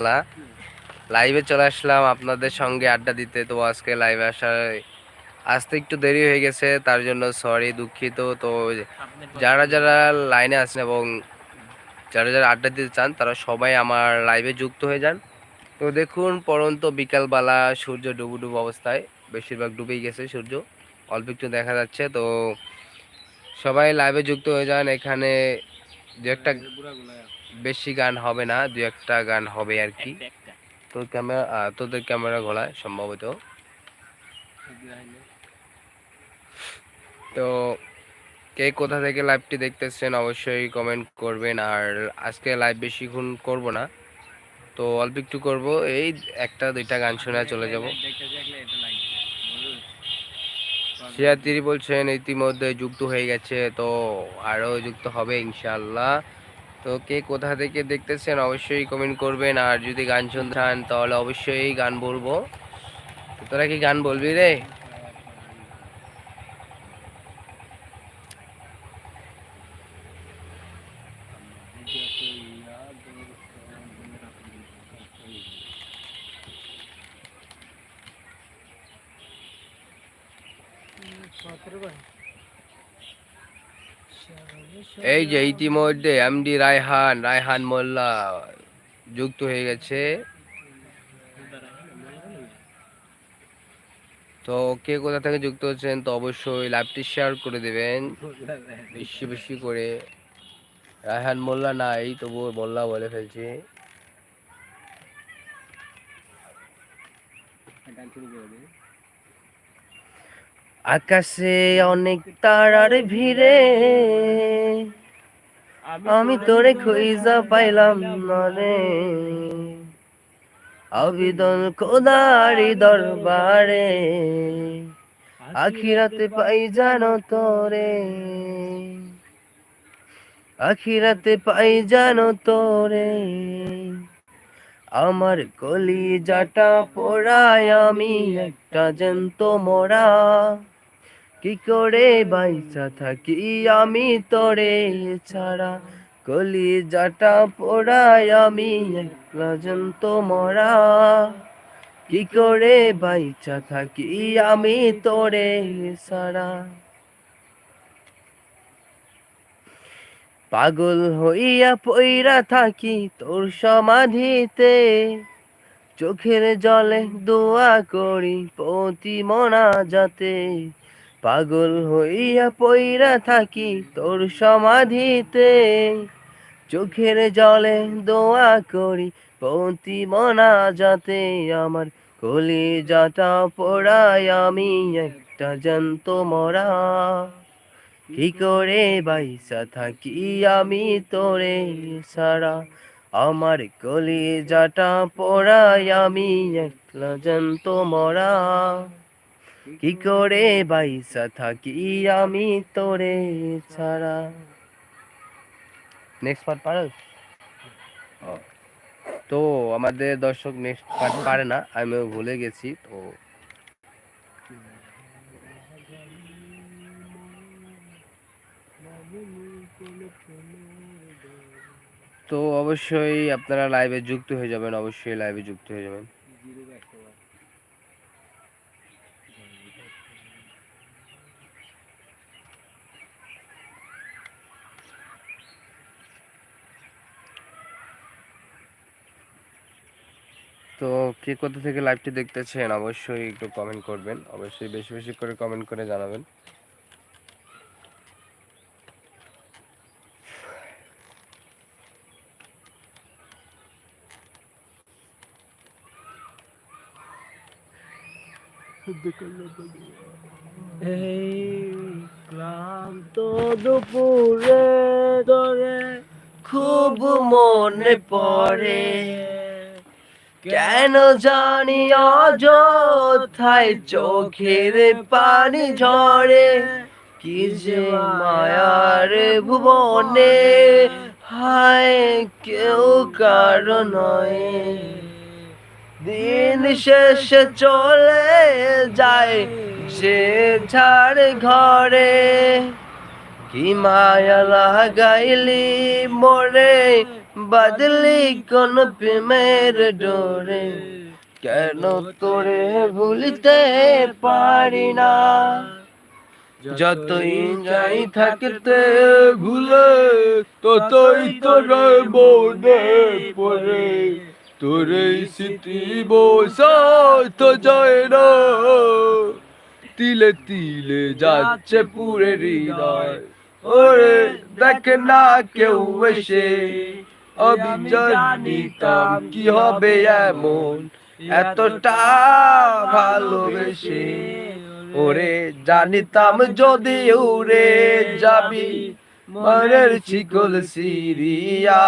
ইনশাল্লাহ লাইভে চলে আসলাম আপনাদের সঙ্গে আড্ডা দিতে। তো আজকে লাইভে আসার আসতে একটু দেরি হয়ে গেছে, তার জন্য সরি দুঃখিত। তো যারা যারা লাইনে আছেন এবং যারা যারা আড্ডা দিতে চান, তারা সবাই আমার লাইভে যুক্ত হয়ে যান। তো দেখুন, পরন্ত বিকালবেলা সূর্য ডুবু ডুবু অবস্থায়, বেশিরভাগ ডুবেই গেছে সূর্য, অল্প একটু দেখা যাচ্ছে। তো সবাই লাইভে যুক্ত হয়ে যান, এখানে দু একটা বেশি গান হবে না দু একটা গান হবে আর কি। তোর ক্যামেরা তোদের ক্যামেরা ঘোলায় সম্ভবত। তো কে কোথা থেকে লাইভটি দেখতেছেন অবশ্যই কমেন্ট করবেন। আর আজকে লাইভ বেশিক্ষণ করব না। তো অল্প একটু করব। এই একটা দুইটা গান শোনা চলে যাব। সিয়াতিরি বলছেন ইতিমধ্যে যুক্ত হয়ে গেছে তো আরও যুক্ত হবে ইনশাল্লাহ তো কে কোথা থেকে দেখতেছেন অবশ্যই কমেন্ট করবেন, আর যদি গান শুনতে চান তাহলে অবশ্যই গান বলব। তোরা কি গান বলবি রে? এই যে ইতিমধ্যে এমডি রায়হান রায়হান মোল্লা যুক্ত হয়ে গেছে। তো কে কোথা থেকে যুক্ত হচ্ছেন তো অবশ্যই লাইভটি শেয়ার করে দেবেন। বেশি বেশি করে। রায়হান মোল্লা নাই তবু মোল্লা বলে ফেলছি। আকাশে অনেক তারার ভিড়ে আমি তোরে খুঁজা পাইলাম না রে। আবেদন খোদারি দরবারে, আখিরাতে পাই জানো তোরে। আখিরাতে পাই জানো তোরে। আমার কলি জাটা পোড়ায় আমি একটা জ্যান্ত মরা। কি করে বাইচা থাকি আমি তোরে ছাড়া? কলি জাটা পোড়ায় আমি জ্যান্ত মরা। কি করে বাইচা থাকি আমি তোরে ছাড়া? পাগল হইয়া পইরা থাকি তোর সমাধিতে। চোখের জলে দোয়া করি প্রতি মনা যাতে। পাগল হইয়া পইরা থাকি তোর সমাধিতে। চোখের জলে দোয়া করি প্রতি মনা যাতে আমার কলি যাটা পড়াই আমি একটা জন্ত মরা। কি করে বাইসা থাকি আমি তোরে সারা? আমার কলি যাটা পড়াই আমি একলা জন্ত মরা। কি করে বাইসা থাকি আমি তোরে ছাড়া? নেক্সট পার্ট পারো তো আমাদের দর্শক নেক্সট পার্ট পারে না আমিও ভুলে গেছি তো তো অবশ্যই আপনারা লাইভে যুক্ত হয়ে যাবেন অবশ্যই লাইভে যুক্ত হয়ে যাবেন তো কে কোথা থেকে লাইভটি দেখতেছেন, অবশ্যই একটু কমেন্ট করবেন। অবশ্যই বেশি বেশি করে কমেন্ট করে জানাবেন। এই ক্লান্ত দুপুরে ধরে খুব মনে পড়ে। কেন জানি অযথায় চোখের পানি ঝরে? কি যে মায়ার ভুবনে? হায়, কেউ কারও নয়। দিন শেষে চলে যায় যে ঝাড় ঘরে। কি মায়া লাগাইলি মোরে? বাদলি কোন প্রেমের ডোরে কেন তোরে ভুলতে পারি না যতই যাই থাকতে ভুলে ততই তোর মনে পড়ে তোর স্মৃতি বসাতে যায় না তিলে তিলে যাচ্ছে পুরে হৃদয় ওরে দেখ না কেউ এসে আমি জানিতাম কি হবে এমন? এতটা ভালোবেসে ওরে জানিতাম যদি উড়ে যাবি মনের শিকল সিরিয়া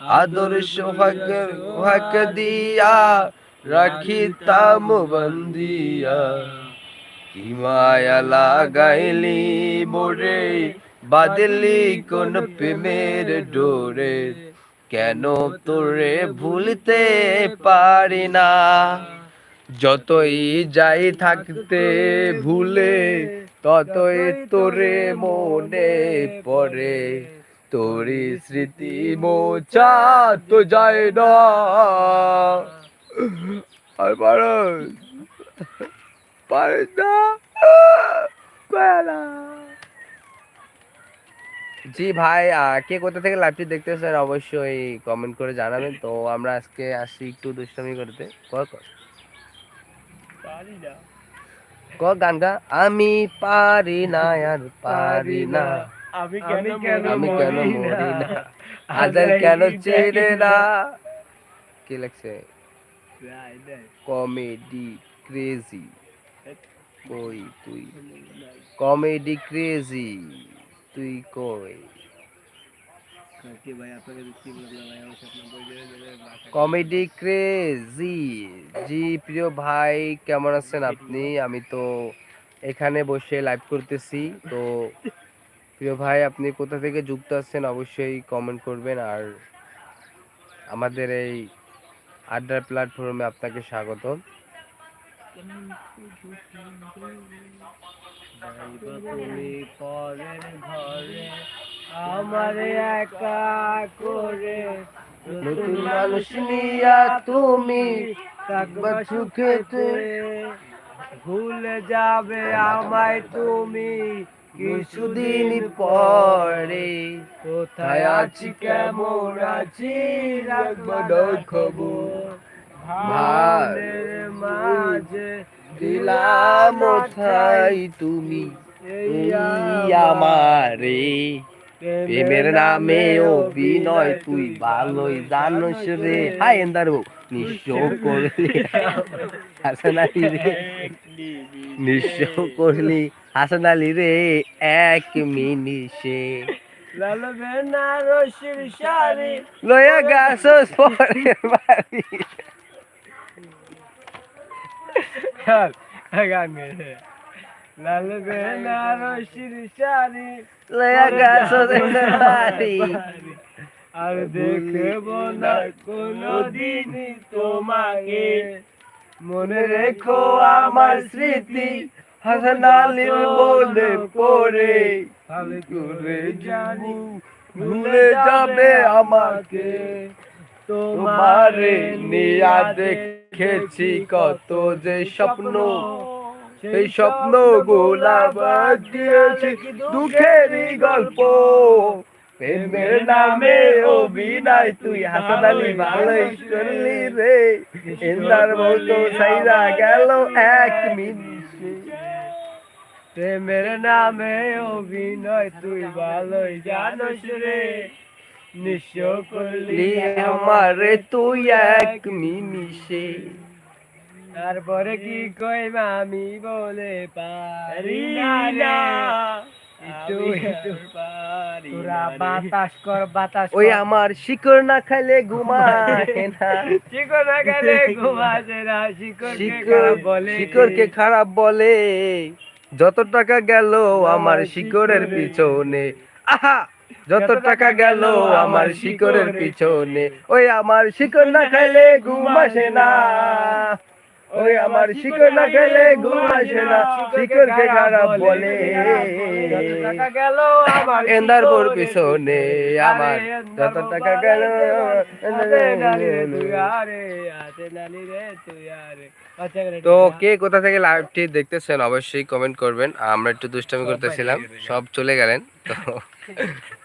আদর সোহাগ হাক দিয়া রাখিতাম বন্দিয়া। কি মায়া লাগাইলি মোরে, বাদলি কোন প্রেমের ডোরে। কেন তোরে ভুলতে পারি না? যতই যাই থাকতে ভুলে ততই তোরে মনে পড়ে। তোরি স্মৃতি মোচা তো যায় না। আর পারস পারস না। জি ভাই আহ, কে কোথা থেকে লাইভটি দেখতেছেন অবশ্যই কমেন্ট করে জানাবেন। তো আমরা আজকে আসি একটু দুষ্টামি করতে। কর কর। পারি না। ক গান গা আমি পারি না আর পারি না। আমি কেন আমি কেন মরি মরি না? আদার কেন চেনে না? কি লাগছে। Comedy crazy. কই তুই? Comedy crazy. তুই কই? Comedy crazy. জি প্রিয় ভাই কেমন আছেন আপনি? আমি তো এখানে বসে লাইভ করতেছি। তো প্রিয় ভাই আপনি কোথা থেকে যুক্ত আছেন অবশ্যই কমেন্ট করবেন। আর আমাদের এই আড্ডার প্ল্যাটফর্মে আপনাকে স্বাগত যাইবা তুমি একা করে নতুন মানুষ নিয়া তুমি ভুলে যাবে আমায় তুমি কিছুদিন পরে কোথায় আছি কেমন আছি রাখব খবর ভালের মাঝে দিলাম ঠাই তুমি আমারে। প্রেমের নামে অভিনয় তুই ভালোই জানোস রে। হাই এন্দার বউ নিঃস্ব করলি। হাসান আলী রে নিঃস্ব করলি। হাসান আলী রে এক শাড়ি লয়া গাছস পরের বাড়ি। গান লাল বেনারসির শাড়ি লয়া বাড়ি। আর দেখব না কোনদিন তোমাকে। মনে রেখো আমার স্মৃতি হাসান আলীর বলে পড়ে। করে জানি ভুলে যাবে আমাকে। তোমারে নিয়া দেখেছি কত যে স্বপ্ন। সেই স্বপ্ন গোলা দিয়েছি দুঃখেরই গল্প। প্রেমের নামে অভিনয়। তুই হাসান আলী ভালোই করলি রে। এন্দার মতো সাইরা গেল এক মিনিটে। প্রেমের নামে অভিনয়। তুই ভালোই জানোস রে। নিঃস্ব করলি লি তুই এক তারপরে কি কইবা আমি বলে পারি না বাতাস কর বাতাস ওই আমার শিকড় না খাইলে ঘুমায় না। শিকড় না শিকড় বলে। শিকড়কে খারাপ বলে। যত টাকা গেল আমার শিকড়ের পিছনে। আহা! যত টাকা গেল আমার শিকড়ের পিছনে। ওই আমার শিকড় না খাইলে ঘুম আসে না। ওই আমার শিকড় না খেলে ঘুম আসে না। শিকড়কে খারাপ বলে টাকা গেল আমার এন্দারপুর পিছনে আমার যত টাকা গেল তো কে কোথা থেকে লাইভটি দেখতেছেন অবশ্যই কমেন্ট করবেন। আমরা একটু দুষ্টামি করতেছিলাম সব চলে গেলেন তো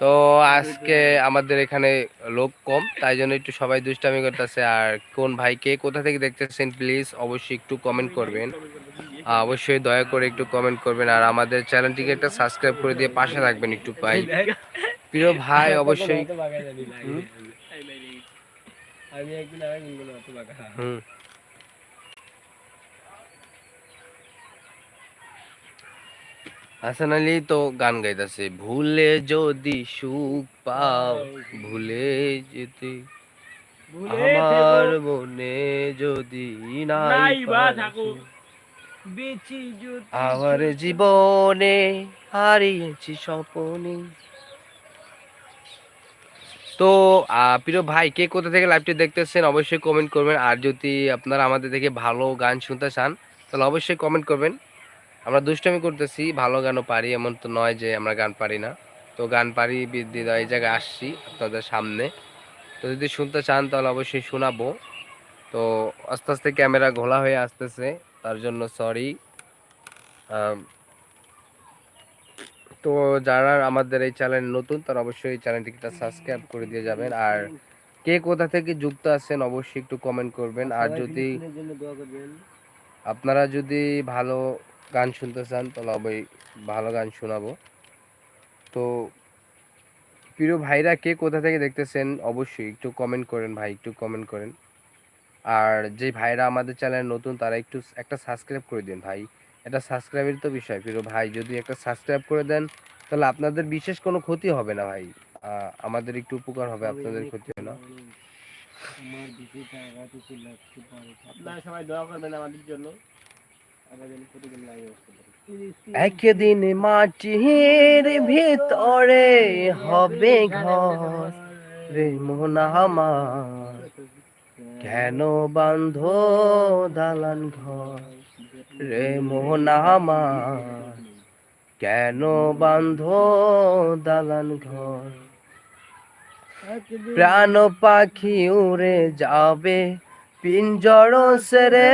তো আজকে আমাদের এখানে লোক কম তাই জন্য একটু সবাই দুষ্টামি করতেছে। আর কোন ভাই কে কোথা থেকে দেখতেছেন প্লিজ অবশ্যই একটু কমেন্ট করবেন। অবশ্যই দয়া করে একটু কমেন্ট করবেন। আর আমাদের চ্যানেলটিকে একটা সাবস্ক্রাইব করে দিয়ে পাশে থাকবেন একটু ভাই। প্রিয় ভাই অবশ্যই। হুম। হাসান আলী তো গান গাইতেছে ভুলে যদি সুখ পাও ভুলে যেতে আমার মনে যদি নাই আমার জীবনে হারিয়েছি স্বপনে। তো প্রিয় ভাই কে কোথা থেকে লাইভটি দেখতেছেন অবশ্যই কমেন্ট করবেন। আর যদি আপনারা আমাদের থেকে ভালো গান শুনতে চান তাহলে অবশ্যই কমেন্ট করবেন। আমরা দুষ্টামি করতেছি ভালো গানও পারি এমন তো নয় যে আমরা গান পারি না। তো গান পারি বৃদ্ধি এই জায়গায় আসছি আপনাদের সামনে। তো যদি শুনতে চান তাহলে অবশ্যই শোনাবো। তো আস্তে আস্তে ক্যামেরা ঘোলা হয়ে আসতেছে তার জন্য সরি তো যারা আমাদের এই চ্যানেল নতুন তারা অবশ্যই এই চ্যানেলটিকে সাবস্ক্রাইব করে দিয়ে যাবেন। আর কে কোথা থেকে যুক্ত আছেন অবশ্যই একটু কমেন্ট করবেন। আর যদি আপনারা যদি ভালো গান শুনতে চান তাহলে অবশ্যই ভালো গান শোনাবো। তো প্রিয় ভাইরা কে কোথা থেকে দেখতেছেন অবশ্যই একটু কমেন্ট করেন ভাই একটু কমেন্ট করেন। আর যে ভাইরা আমাদের চ্যানেল নতুন তারা একটু একটা সাবস্ক্রাইব করে দিন ভাই। এটা সাবস্ক্রাইবের তো বিষয়। প্রিয় ভাই যদি একটা সাবস্ক্রাইব করে দেন তাহলে আপনাদের বিশেষ কোনো ক্ষতি হবে না ভাই। আহ, আমাদের একটু উপকার হবে আপনাদের ক্ষতি হবে না। টাকা পারে আপনারা সবাই দোয়া করবেন আমাদের জন্য। একদিন মাটির ভিতরে হবে ঘর রে মন আমার। কেন বান্ধ দালান ঘর রে মোহন আমার? কেন বান্ধ দালান ঘর? প্রাণ পাখি উড়ে যাবে, পিঞ্জর সেরে।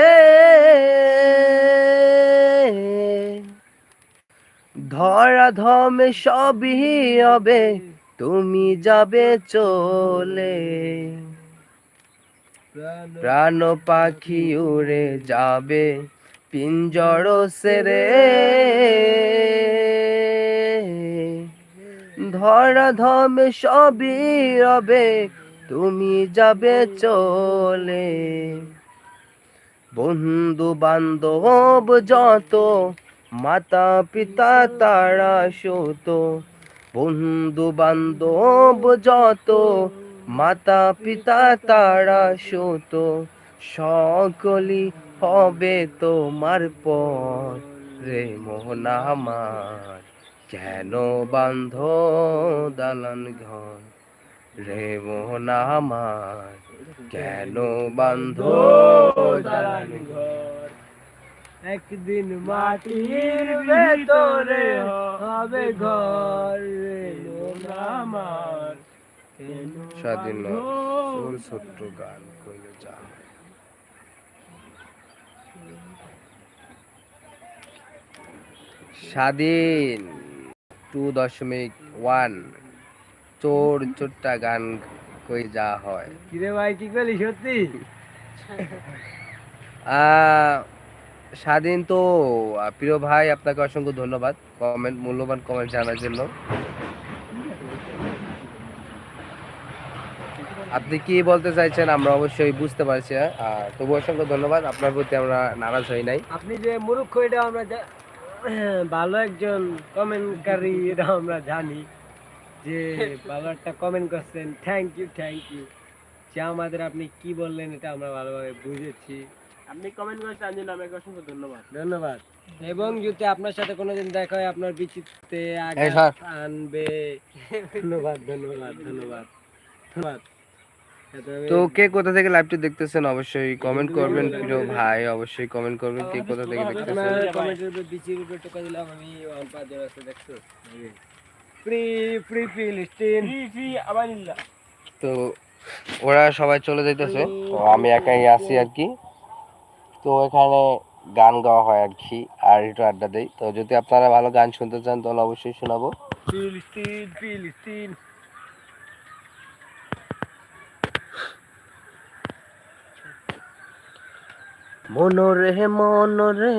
ধরা ধমে সবই হবে, তুমি যাবে চলে। প্রাণ পাখি উড়ে যাবে, পিঞ্জর সেরে। ধরা ধমে সবই রবে, তুমি যাবে চলে। বন্ধু বান্ধব যত, মাতা পিতা তারা সত। বন্ধু বান্ধব যত, মাতা পিতা তারা সত। সকলি হবে তোমার পর রে মোহনা আমার। কেন বান্ধ দালান ঘর? রে মোহনা আমার। কেন বান্ধ দালান ঘর? একদিন মাটির ভেতরে হবে ঘর। রে মন আমার। স্বাধীন সুর ছোট্ট গান কইলে যা। স্বাধীন। টু দশমিক ওয়ান। চোর চোরটা গান কই যা হয়। কিরে ভাই কি করলি সত্যি? স্বাধীন তো। প্রিয় ভাই আপনাকে অসংখ্য ধন্যবাদ। কমেন্ট মূল্যবান কমেন্ট জানার জন্য। আপনি কি বলতে চাইছেন আমরা অবশ্যই বুঝতে পারছি হ্যাঁ? তবু অসংখ্য ধন্যবাদ। আপনার প্রতি আমরা নারাজ হই নাই। আপনি যে মুরুক্ষ এটা আমরা ভালো একজন কমেন্টকারী এটা আমরা জানি যে ভালো একটা কমেন্ট করছেন থ্যাংক ইউ থ্যাংক ইউ যে আমাদের আপনি কি বললেন এটা আমরা ভালোভাবে বুঝেছি। আপনি কমেন্ট করেছেন জন্য আপনাকে অসংখ্য ধন্যবাদ। ধন্যবাদ। এবং যদি আপনার সাথে কোনোদিন দেখা হয় আপনার বিচিত্রে। আনবে। ধন্যবাদ ধন্যবাদ ধন্যবাদ ধন্যবাদ। তো কে কোথা থেকে লাইভটি দেখতেছেন অবশ্যই কমেন্ট করবেন প্রিয় ভাই অবশ্যই কমেন্ট করবেন কে কোথা থেকে দেখতেছেন। কমেন্টের উপর বিচির উপর টোকা দিলাম আমি ওয়ান পা দেওয়া আছে দেখছ? ফ্রি ফ্রি ফিলিস্তিন ফ্রি ফ্রি আবার তো ওরা সবাই চলে যাইতেছে। তো আমি একাই আছি আর কি। তো এখানে গান গাওয়া হয় আর কি আর একটু আড্ডা দেই। তো যদি আপনারা ভালো গান শুনতে চান তাহলে অবশ্যই শোনাবো। ফিলিস্তিন ফিলিস্তিন মনরে মনরে।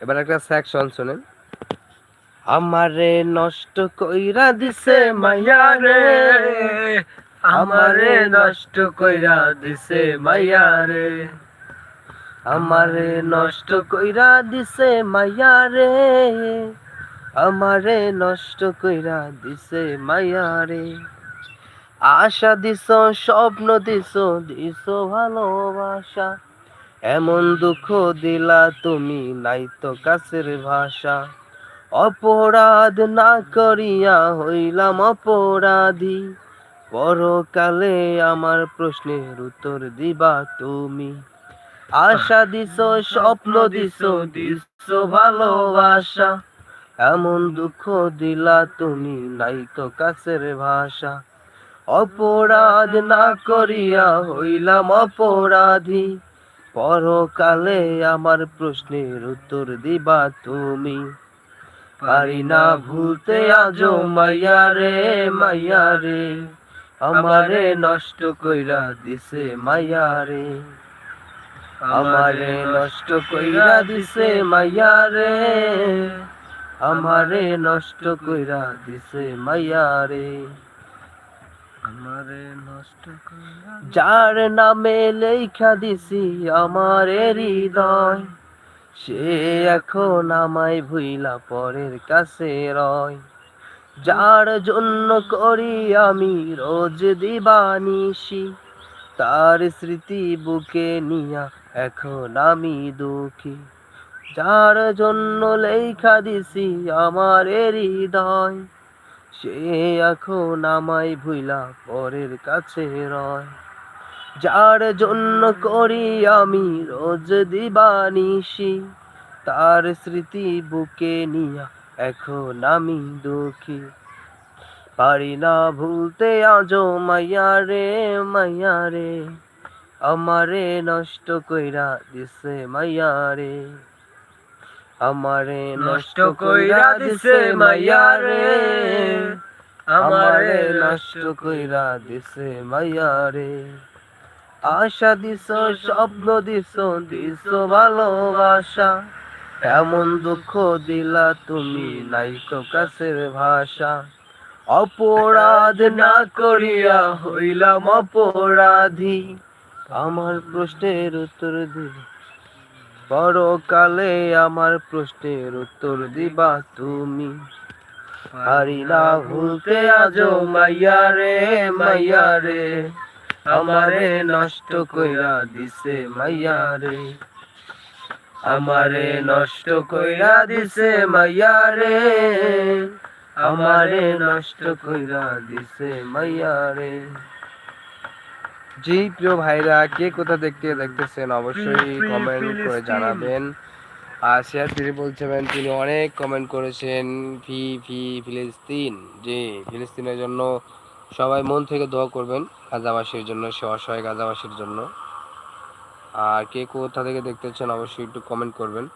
এবার একটা সেকশন শুনেন। আমারে নষ্ট কইরা দিছে মাইয়া রে। আমারে নষ্ট কইরা দিছে মাইয়া রে। আমারে নষ্ট কইরা দিছে মাইয়া রে। আমারে নষ্ট কইরা দিছে মাইয়া রে। আশা দিছ স্বপ্ন দিছ দিছ ভালোবাসা। এমন দুঃখ দিলা তুমি, নাই তো কাছের ভাষা। অপরাধ না করিয়া হইলাম অপরাধী। পরকালে আমার প্রশ্নের উত্তর দিবা তুমি। আশা দিছ স্বপ্ন দিছ দিছ ভালোবাসা। এমন দুঃখ দিলা তুমি, নাই তো কাছের ভাষা। অপরাধ না করিয়া হইলাম অপরাধী। পরকালে আমার প্রশ্নের উত্তর দিবা তুমি। পারি না ভুলতে আজো মাইয়া রে মাইয়া রে। আমারে নষ্ট কইরা দিছে মাইয়া রে। আমারে নষ্ট কইরা দিছে মাইয়া রে। আমারে নষ্ট কইরা দিছে মাইয়া রে। যার নামে লেখা দিছি আমার হৃদয়, সে এখন আমায় ভুইলা পরের কাছে রয়। যার জন্য করি আমি রোজ দিবানিসি তার স্মৃতি বুকে নিয়া এখন আমি দুঃখী। যার জন্য লেখা দিছি আমার হৃদয় সে এখন আমায় ভুইলা পরের কাছে রয়। যার জন্য করি আমি রোজ দিবানিসি তার স্মৃতি বুকে নিয়া এখন আমি দুঃখী। পারি না ভুলতে আজো মাইয়া রে মাইয়া রে, আমারে নষ্ট কইরা দিছে মাইয়া রে। আমারে নষ্ট কইরা দিছে মাইয়া রে। আমারে নষ্ট কইরা দিছে মাইয়া রে। আশা দিছ স্বপ্ন দিছ দিছ ভালোবাসা। এমন দুঃখ দিলা তুমি নাই তো কাছের ভাষা। অপরাধ না করিয়া হইলাম অপরাধী। আমার প্রশ্নের উত্তর দিবা পরকালে আমার প্রশ্নের উত্তর দিবা তুমি। পারি না ভুলতে আজো মাইয়া রে মাইয়া রে। আমারে নষ্ট কইরা দিছে মাইয়া রে। আমারে নষ্ট কইরা দিছে মাইয়া রে। আমারে নষ্ট কইরা দিছে মাইয়া রে। জি প্রিয় ভাইরা কে কোথা দেখতে দেখতেছেন অবশ্যই কমেন্ট করে জানাবেন। আর শেয়ার তিনি বলছেন তিনি অনেক কমেন্ট করেছেন ফি ফি ফিলিস্তিন। জি ফিলিস্তিনের জন্য সবাই মন থেকে দোয়া করবেন গাজাবাসীর জন্য সে অসহায় গাজাবাসীর জন্য। আর কে কোথা থেকে দেখতেছেন অবশ্যই একটু কমেন্ট করবেন।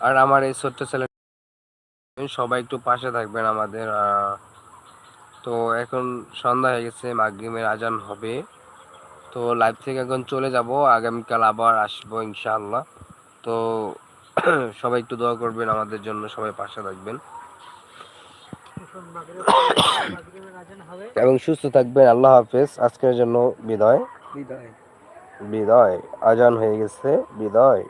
আর আমার এই ছোট্ট চ্যানেল সবাই একটু পাশে থাকবেন আমাদের আহ, তো এখন সন্ধ্যা হয়ে গেছে মাগরিমের আজান হবে। তো লাইভ থেকে এখন চলে যাব আগামীকাল আবার আসব ইনশাআল্লাহ। তো সবাই একটু দোয়া করবেন আমাদের জন্য সবাই পাশে থাকবেন। এবং সুস্থ থাকবেন আল্লাহ হাফেজ। আজকের জন্য বিদায়। বিদায়। বিদায়। আজান হয়ে গেছে বিদায়।